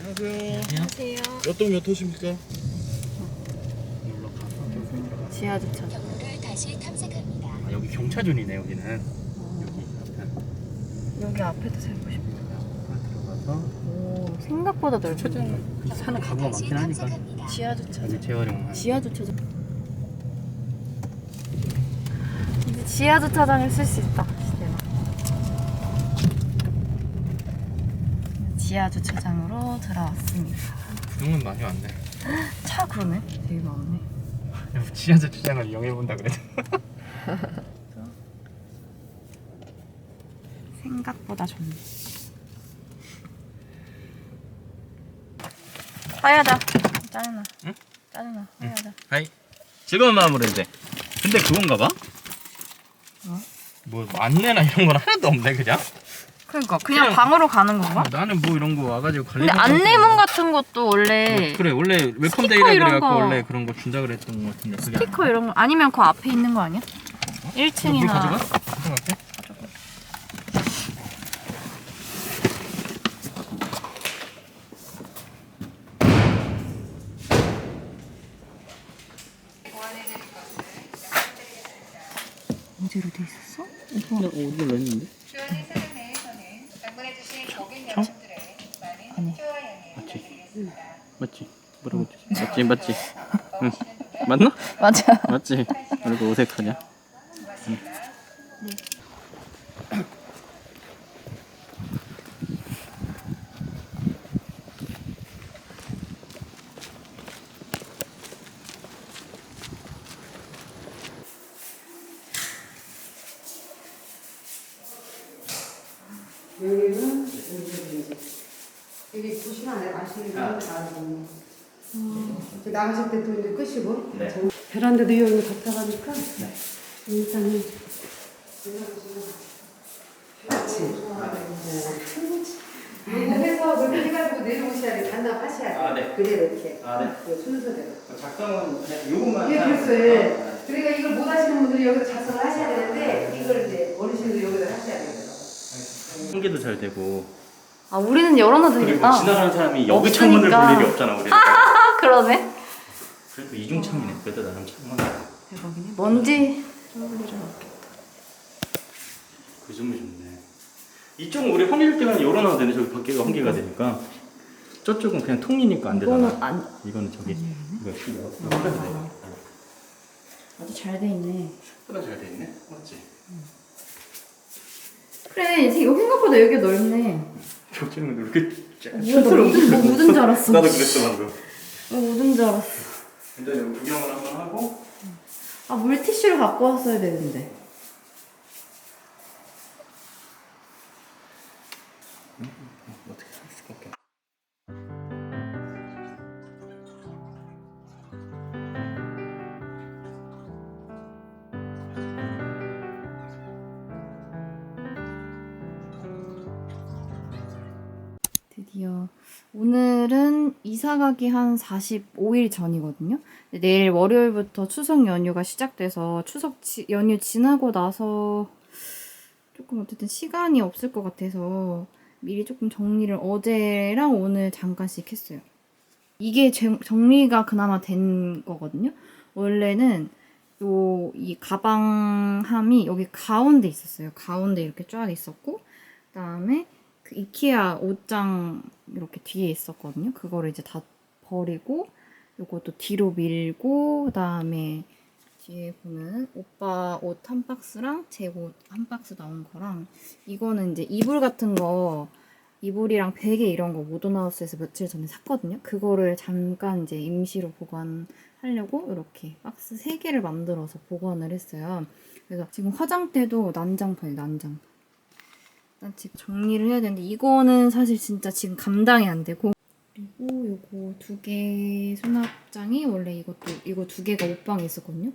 안녕하세요. 안녕하세요. 몇동 몇 호십니까? 지하 주차장. 경로를 다시 탐색합니다. 아 여기 경차존이네 여기는 여기 앞에 여기 앞에도 살고 싶어. 들어가서 오, 생각보다 넓어. 주차장 사는 가구가 많긴 하니까. 지하 주차장. 여기 재활용 지하 주차장. 이제 지하 주차장을 쓸 수 있다. 시대가. 지하 주차장으로 들어왔습니다. 그동안 많이 왔네 차 그러네. 되게 많네. 지하 주차장을 이용해본다 그래도 생각보다 좋네. 화야자. 짜증나. 응? 짜증나. 화야자. 하이 즐거운 마음으로 이제 근데 그건가 봐? 어? 뭐 안내나 이런 건 하나도 없네 그냥? 그러니까 그냥 그냥- 방으로 가는 건가? 아, 나는 뭐 이런 거 와가지고 관리 근데 안내문 같은 것도 원래 그래 원래 웰컴 스티커 데이라 이런 그래갖고 거. 원래 그런 거 준다 그랬던 거 같은데 그게 스티커 이런 거 아니면 그 앞에 있는 거 아니야? 물 1층이나 가져가? 가져갈게 어디로 돼 있었어? 어, 어디로 넣었는데? 맞지 맞지? 응 맞나? 맞아. 맞지? 왜 이렇게 어색하냐? 여기는 이제 여기 보시면 안에 마시는 거 나와있네. 이제 나가실 때 또 이제 끄시고 네. 저 베란다도 여기 답답하니까 일단은 그렇지. 네. 이거 해서 그렇게 해가지고 내려오셔야 돼. 반납하셔야 돼. 아, 네. 그대로 이렇게. 아, 네. 그 순서대로. 작성은 그냥 요것만 예, 그랬어요. 그러니까 이걸 못 하시는 분들이 여기서 작성을 하셔야 되는데 이걸 이제 어르신도 여기다 하셔야 돼요. 통계도 잘 되고 아 우리는 열어놔도 그리고 되겠다. 지나가는 사람이 여기 창문을 없으니까. 볼 일이 없잖아 우리 아 그러네. 그래도 이중창이네 그래도 나름 창문 대박이네. 먼지 뚫을 일은 없겠다. 그 점이 좋네 이쪽은 우리 환기할 때만 열어놔도 되네 저기 밖에가 환기가 되니까 저쪽은 그냥 통이니까 안 되잖아 이거는 안 이거는 저기 이거 이거 하면 돼 아주 잘 돼 있네. 생각보다 잘돼 있네 맞지? 그래 이거 생각보다 여기 넓네. 저쪽은 이렇게 뭐야 나 묻은 줄 알았어. 나도 그랬어 방금 나 묻은 줄 알았어. 일단 여기 구경을 한번 하고 아 물티슈를 갖고 왔어야 되는데. 이사 가기 한 45일 전이거든요. 내일 월요일부터 추석 연휴가 시작돼서 추석 지- 연휴 지나고 나서 조금 어쨌든 시간이 없을 것 같아서 미리 조금 정리를 어제랑 오늘 잠깐씩 했어요. 이게 제- 정리가 그나마 된 거거든요. 원래는 요 이 가방함이 여기 가운데 있었어요. 가운데 이렇게 쫙 있었고 그다음에 그 이케아 옷장 이렇게 뒤에 있었거든요. 그거를 이제 다 버리고 요것도 뒤로 밀고 그다음에 뒤에 보면 오빠 옷 한 박스랑 제 옷 한 박스 나온 거랑 이거는 이제 이불 같은 거 이불이랑 베개 이런 거 모던하우스에서 며칠 전에 샀거든요. 그거를 잠깐 이제 임시로 보관하려고 이렇게 박스 3개를 만들어서 보관을 했어요. 그래서 지금 화장대도 난장판이 난장. 일단 지금 정리를 해야 되는데 이거는 사실 진짜 지금 감당이 안 되고 그리고 요거 두 개 수납장이 원래 이것도 이거 두 개가 옷방에 있었거든요.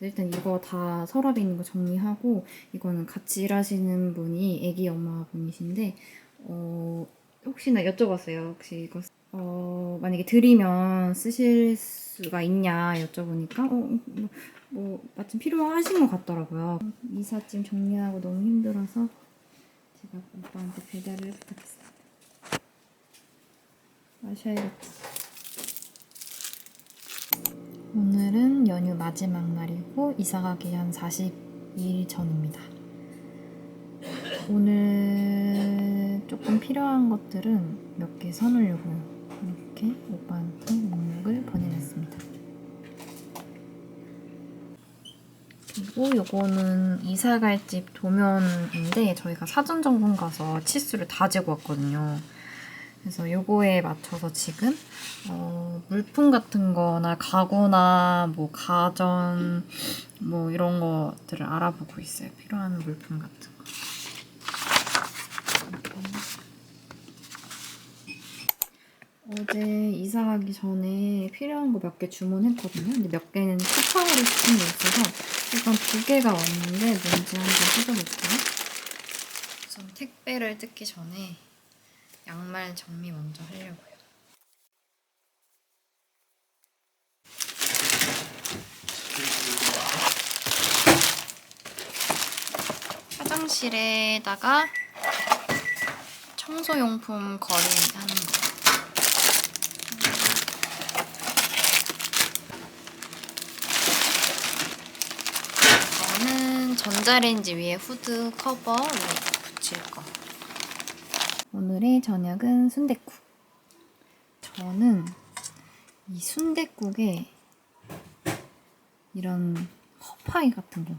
일단 이거 다 서랍에 있는 거 정리하고 이거는 같이 일하시는 분이 애기 엄마분이신데 어 혹시나 여쭤봤어요. 혹시 이거 어 만약에 드리면 쓰실 수가 있냐 여쭤보니까 어 뭐, 뭐 마침 필요하신 것 같더라고요. 이삿짐 정리하고 너무 힘들어서 제가 오빠한테 배달을 부탁했습니다. 마셔야겠다. 오늘은 연휴 마지막 날이고 이사 가기 한 42일 전입니다. 오늘 조금 필요한 것들은 몇 개 사놓으려고요. 이렇게 오빠한테 목록을 보내놨습니다. 그리고 요거는 이사 갈 집 도면인데 저희가 사전 점검 가서 치수를 다 재고 왔거든요. 그래서 요거에 맞춰서 지금 어, 물품 같은 거나 가구나 뭐 가전 뭐 이런 것들을 알아보고 있어요. 필요한 물품 같은 어제 이사 가기 전에 필요한 거 몇 개 주문했거든요. 근데 몇 개는 쿠팡으로 시킨 게 있어서 일단 두 개가 왔는데 뭔지 한번 뜯어볼게요. 우선 택배를 뜯기 전에 양말 정리 먼저 하려고요. 화장실에다가 청소용품 거래하는 거. 이거는 전자레인지 위에 후드 커버 위에 붙일 거. 오늘의 저녁은 순댓국. 저는 이 순댓국에 이런 허파이 같은 거,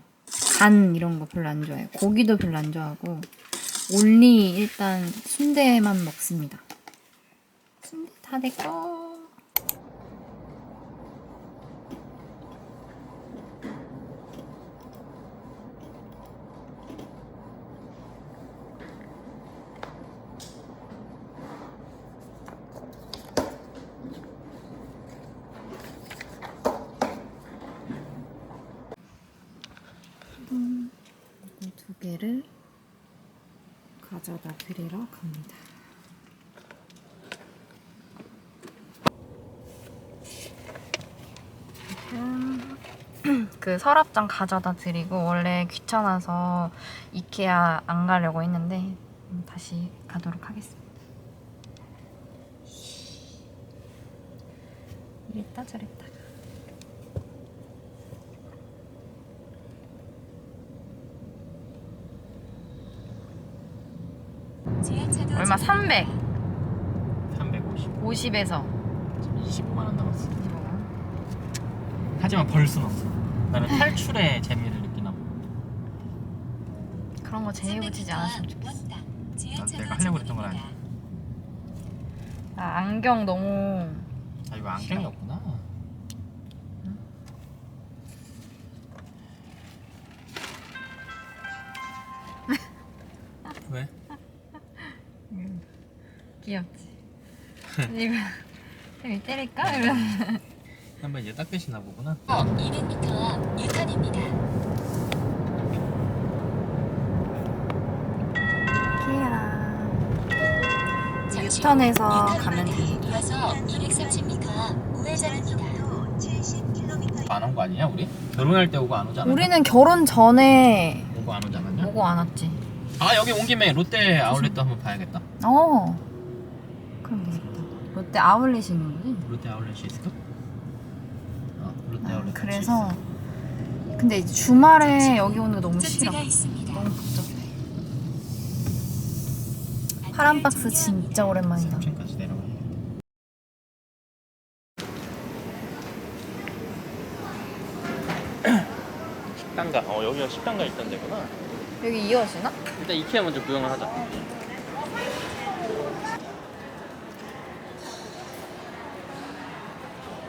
간 이런 거 별로 안 좋아해요. 고기도 별로 안 좋아하고 올리 일단 순대만 먹습니다. 순대 다내 거. 이 두 개를 가져다 드리러 갑니다. 그 서랍장 가져다 드리고 원래 귀찮아서 이케아 안 가려고 했는데 음, 다시 가도록 하겠습니다. 이랬다 저랬다. 지하차도 얼마? 300. 350 50에서. 25만 원 남았어. 하지만 벌 순 없어. 나는 탈출의 재미를 느끼나 봐. 그런 거 제일 붙이지 않았으면 좋겠어. 내가 하려고 했던 건 아니야. 나 안경 너무 아 이거 안경이었구나 이거 쌤이 때릴까? 이러면서. 한번 이제 닦으시나 보구나 200m 앞 유턴입니다. 키라. 잠시 후 유턴해서. 가면 돼. 이어서 230m 앞 우회전입니다. 안 온 거 아니냐 우리? 결혼할 때 오고 안 오지 않았나? 우리는 결혼 전에 오고 안 오지 않았냐? 오고 안 왔지. 아 여기 온 김에 롯데 아울렛도 한번 봐야겠다 어. 그럼 되겠다. 롯데 아울렛이 있는 거지? 롯데 아울렛이 있을까? 어 롯데 아, 아울렛 그래서 근데 이제 주말에 여기 오는 거 너무 싫어. 너무 복잡해. 파란 박스 진짜 오랜만이다. 3층까지 내려가야 식당가 어 여기가 식당가 있던 데구나 여기 이어지나? 일단 이케아 먼저 구경을 하자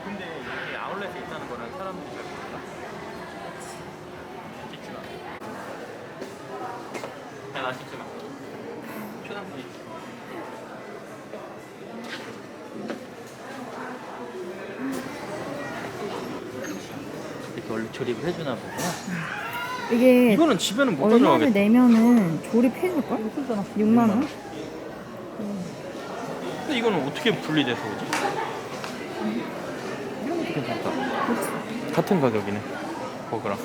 근데 여기 아울렛에 있다는 거는 사람들이 잘 몰라 찍지 마 야나 찍지 마 초등학생 찍지 마 조립을 해주나 보구나 이게 이거는 집에는 못 얼마를 가져가겠다 내면은 조립해줄걸? 6만 원? 근데 이거는 어떻게 분리돼서 오지? 이런 것도 괜찮다. 같은 가격이네. 버거랑.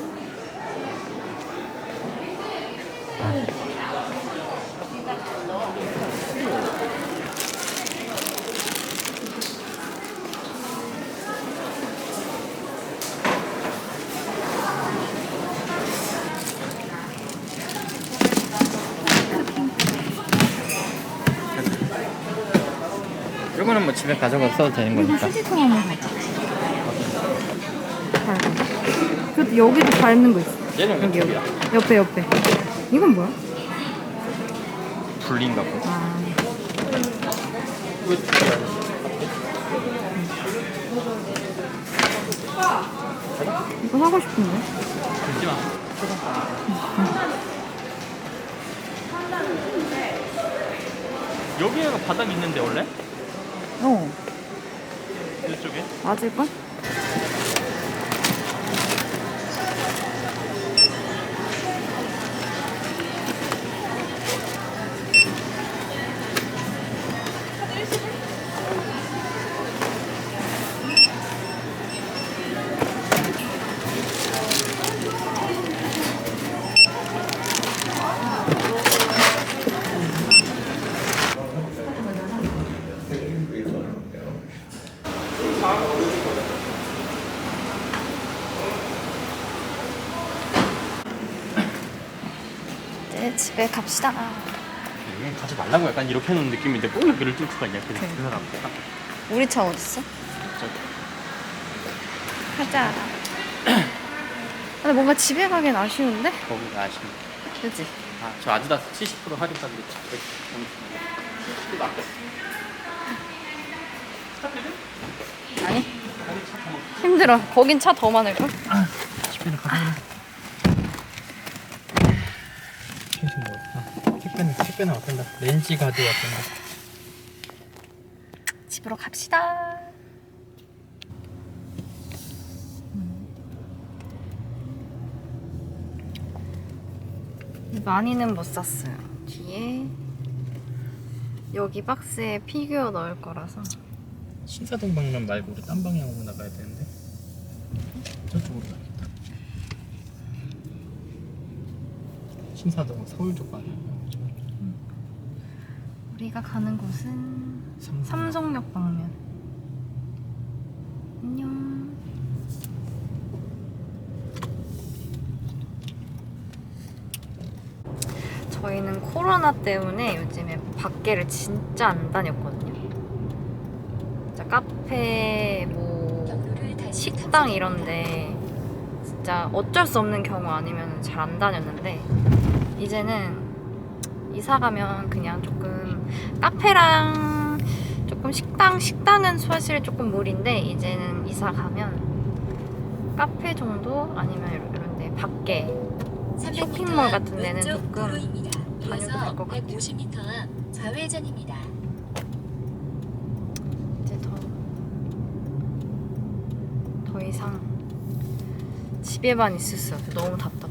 이거는 뭐 집에 가져가서 써도 되는 이거 거니까. 휴지통 한번 가자. 밟아. 그 여기도 밟는 거 있어. 얘는 여기 여기. 옆에 옆에. 이건 뭐야? 불린가 보. 아. 이거 사고 싶은데. 들지 마. 여기가 바닥 있는데 원래? 어. 이쪽에? 맞을걸? 집에 갑시다. 여기 가지 말라고 약간 이렇게 해놓은 느낌인데 꼭 여기를 뚫고 가냐 그래서 그 사람 우리 차 어딨어? 저기 가자. 근데 뭔가 집에 가긴 아쉬운데? 거기가 아쉽네 그치? 아저 아디다스 70% 할인 받는데 아니. 힘들어. 거긴 차 더 많을걸? 집에는 가자 무슨 뭐 있어? 택배는 왔던다 렌즈 가드 왔던다 집으로 갑시다. 많이는 못 샀어요. 뒤에 여기 박스에 피규어 넣을 거라서. 신사동 방면 말고 우리 딴 방향으로 나가야 되는데. 저쪽으로 가야겠다. 신사동은 서울 쪽 방향 우리가 가는 곳은 삼성. 삼성역 방면. 안녕. 저희는 코로나 때문에 요즘에 밖에를 진짜 안 다녔거든요. 진짜 카페, 뭐 식당 이런데 진짜 어쩔 수 없는 경우 아니면 잘 안 다녔는데 이제는 이사 가면 그냥 조금 카페랑 조금 식당 식당은 사실 조금 무리인데 이제는 이사 가면 카페 정도 아니면 이런데 밖에 300m 쇼핑몰 같은 데는 조금. 다녀도 될것 같아요. 150m 앞 좌회전입니다. 이제 더 더 이상 집에만 있을 수 없어. 너무 답답해.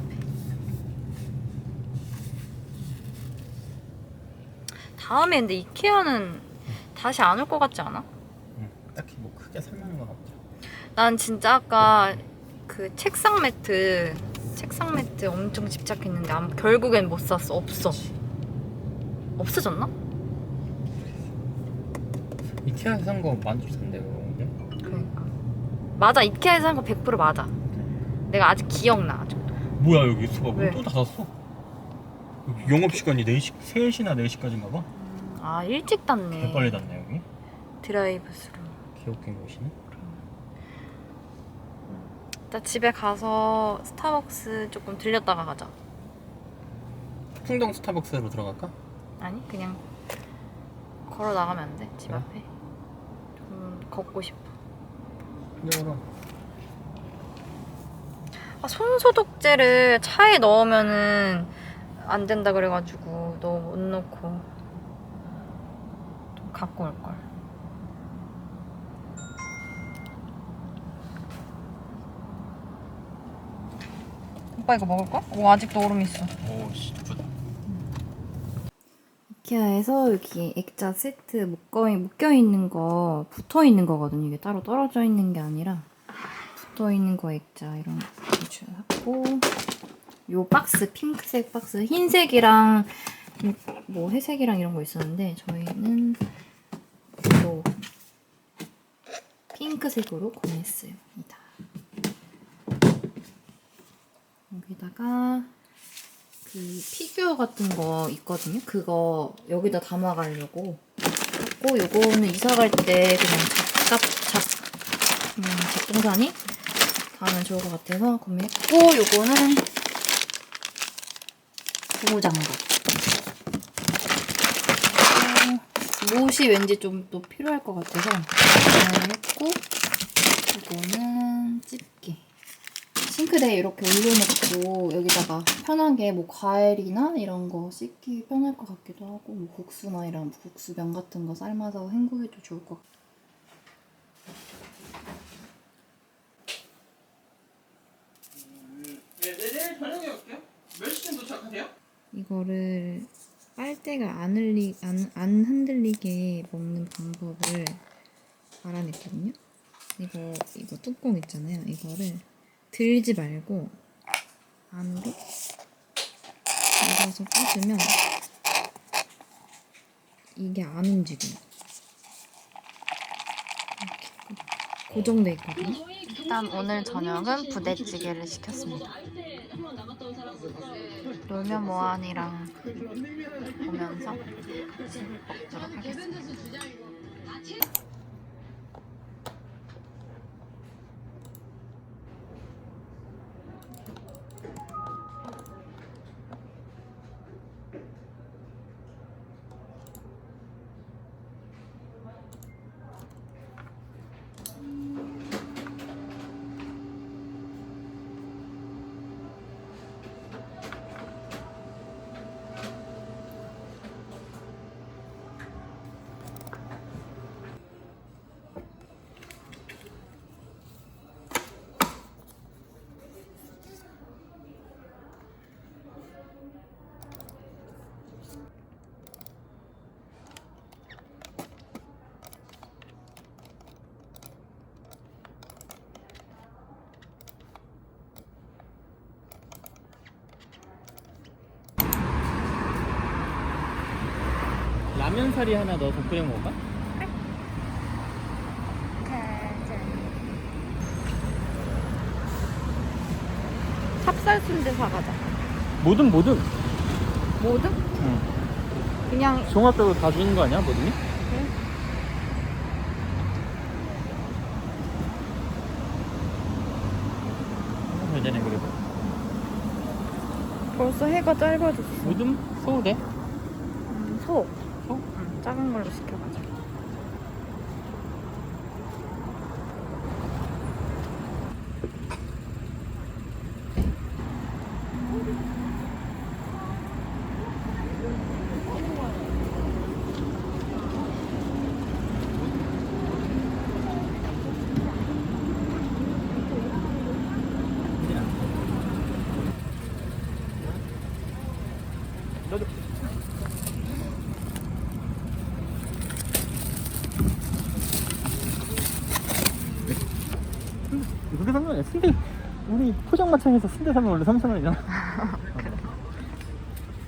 다음에 근데 이케아는 다시 안 올 것 같지 않아? 응, 딱히 뭐 크게 살만한 건 없죠 난 진짜 아까 그 책상 매트 책상 매트 엄청 집착했는데 아무, 결국엔 못 샀어. 없어. 없어졌나? 이케아에서 산거 산대 그런데 그러니까. 맞아. 이케아에서 산 거 100% 맞아. 내가 아직 기억나. 아직. 뭐야 여기 수가 왜? 또 닫았어 여기 영업 시간이 4시, 3시나 4시까지인가 봐 아 일찍 닫네. 개빨리 닫네 여기 드라이브 스루. 개웃긴 곳이네 나 집에 가서 스타벅스 조금 들렸다가 가자. 풍동 스타벅스로 들어갈까? 아니 그냥 걸어 나가면 안 돼? 집 그래? 앞에. 좀 걷고 싶어. 이쪽으로 아, 손소독제를 차에 넣으면은 안 된다 그래가지고 너못 넣고 좀 갖고 올 걸. 오빠 이거 먹을 거야? 오 아직도 얼음 있어. 오 씨 이케아에서 여기 액자 세트 묶어, 묶여 있는 거 붙어 있는 거거든요. 이게 따로 떨어져 있는 게 아니라 붙어 있는 거 액자 이런 거 위주 샀고 요 박스 핑크색 박스 흰색이랑 뭐 회색이랑 이런 거 있었는데 저희는 요 핑크색으로 구매했습니다. 여기다가 그 피규어 같은 거 있거든요. 그거 여기다 담아가려고 있고 요거는 이사 갈 때 그냥 작갑 작 음, 작동산이 가면 좋을 것 같아서 구매했고 요거는 고무장갑. 어, 못이 왠지 좀 또 필요할 것 같아서 했고 이거는 집게. 싱크대에 이렇게 올려놓고 여기다가 편하게 뭐 과일이나 이런 거 씻기 편할 것 같기도 하고 뭐 국수나 이런 국수면 같은 거 삶아서 헹구기도 좋을 것 같고 네, 내일 저녁에 올게요. 몇 시쯤 도착하세요? 이거를 빨대가 안, 흘리, 안, 안 흔들리게 먹는 방법을 알아냈거든요. 이거 이거 뚜껑 있잖아요. 이거를 들지 말고 안으로 밀어서 꽂으면 이게 안 움직여요. 이렇게 고정돼 있거든요. 일단 오늘 저녁은 부대찌개를 시켰습니다. 놀면 뭐하니랑 보면서 먹도록 하겠습니다. 라면 사리 하나 넣어서 끓여 먹을까? 찹쌀 순대 사가자. 뭐든 뭐든. 뭐든? 응. 그냥 종합적으로 다 주는 거 아니야, 뭐든이? 잘 되네 그래도. 벌써 해가 짧아졌어. 뭐든 소우대. 소. 소? 응, 작은 걸로 시켜가자. 너 3,000원이야. 순대 우리 포장마차에서 순대 사면 원래 3,000원이잖아.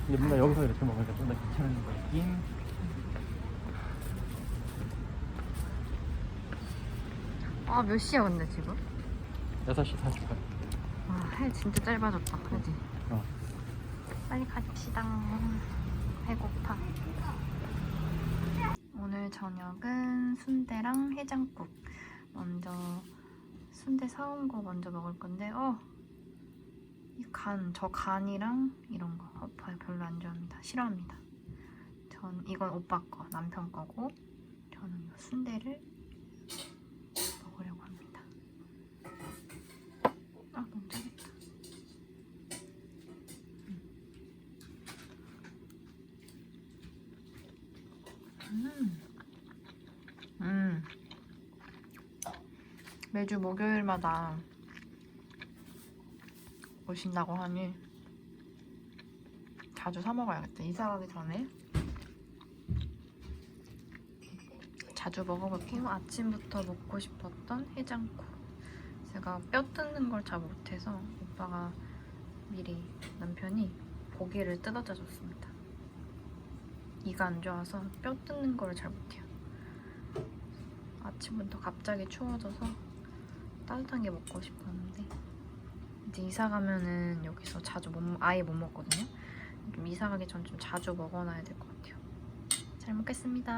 근데 뭔가 여기서 이렇게 먹으니까 좀더 괜찮은 느낌. 아 몇 시야 근데 지금? 6시 40분. 와해 진짜 짧아졌다. 그지? 어. 빨리 갑시다. 배고파. 오늘 저녁은 순대랑 해장국. 먼저 순대 사온 거 먼저 먹을 건데, 어. 이 간, 저 간이랑 이런 거 오빠 별로 안 좋아합니다. 싫어합니다. 전 이건 오빠 거, 남편 거고, 저는 이 순대를 먹으려고 합니다. 아, 너무 짜겠다. 음. 음. 매주 목요일마다 오신다고 하니 자주 사 먹어야겠다. 이사 가기 전에 자주 먹어볼게요. 아침부터 먹고 싶었던 해장국. 제가 뼈 뜯는 걸 잘 못해서 오빠가 미리 남편이 고기를 뜯어다 줬습니다. 이가 안 좋아서 뼈 뜯는 걸 잘 못해요. 아침부터 갑자기 추워져서 따뜻한 게 먹고 싶었는데 이제 이사 가면은 여기서 자주 못, 아예 못 먹거든요. 좀 이사 가기 전 좀 자주 먹어놔야 될 것 같아요. 잘 먹겠습니다.